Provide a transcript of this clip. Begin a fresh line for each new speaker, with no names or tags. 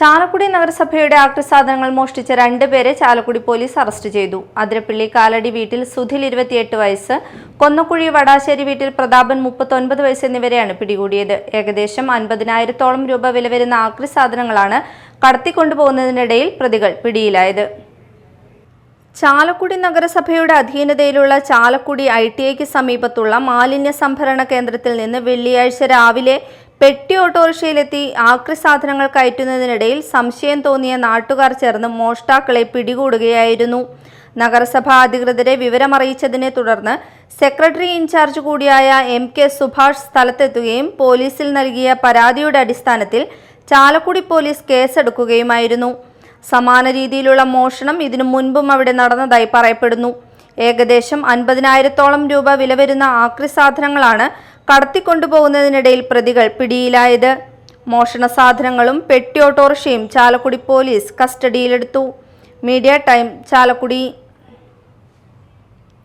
ചാലക്കുടി നഗരസഭയുടെ ആക്രിസാധനങ്ങൾ മോഷ്ടിച്ച രണ്ടുപേരെ ചാലക്കുടി പോലീസ് അറസ്റ്റ് ചെയ്തു. അതിരപ്പള്ളി കാലടി വീട്ടിൽ സുധിൽ ഇരുപത്തിയെട്ട് വയസ്സ് കൊന്നക്കുഴി വടാശ്ശേരി വീട്ടിൽ പ്രതാപൻ മുപ്പത്തൊൻപത് വയസ്സ് എന്നിവരെയാണ് പിടികൂടിയത്. ഏകദേശം അൻപതിനായിരത്തോളം രൂപ വില വരുന്ന ആക്രിസാധനങ്ങളാണ് കടത്തിക്കൊണ്ടുപോകുന്നതിനിടയിൽ പ്രതികൾ പിടിയിലായത്. ചാലക്കുടി നഗരസഭയുടെ അധീനതയിലുള്ള ചാലക്കുടി ഐ ടി ഐക്ക് സമീപത്തുള്ള മാലിന്യ സംഭരണ കേന്ദ്രത്തിൽ നിന്ന് വെള്ളിയാഴ്ച രാവിലെ പെട്ടി ഓട്ടോറിക്ഷയിലെത്തി ആക്രി സാധനങ്ങൾ കയറ്റുന്നതിനിടയിൽ സംശയം തോന്നിയ നാട്ടുകാർ ചേർന്ന് മോഷ്ടാക്കളെ പിടികൂടുകയായിരുന്നു. നഗരസഭാ അധികൃതരെ വിവരമറിയിച്ചതിനെ തുടർന്ന് സെക്രട്ടറി ഇൻചാർജ് കൂടിയായ എം കെ സുഭാഷ് സ്ഥലത്തെത്തുകയും പോലീസിൽ നൽകിയ പരാതിയുടെ അടിസ്ഥാനത്തിൽ ചാലക്കുടി പോലീസ് കേസെടുക്കുകയുമായിരുന്നു. സമാന രീതിയിലുള്ള മോഷണം ഇതിനു മുൻപും അവിടെ നടന്നതായി പറയപ്പെടുന്നു. ഏകദേശം അൻപതിനായിരത്തോളം രൂപ വില വരുന്ന ആക്രി സാധനങ്ങളാണ് കടത്തിക്കൊണ്ടുപോകുന്നതിനിടയിൽ പ്രതികൾ പിടിയിലായത്. മോഷണ സാധനങ്ങളും പെട്ടി ഓട്ടോറിക്ഷയും ചാലക്കുടി പോലീസ് കസ്റ്റഡിയിലെടുത്തു. Media time Chalakudy.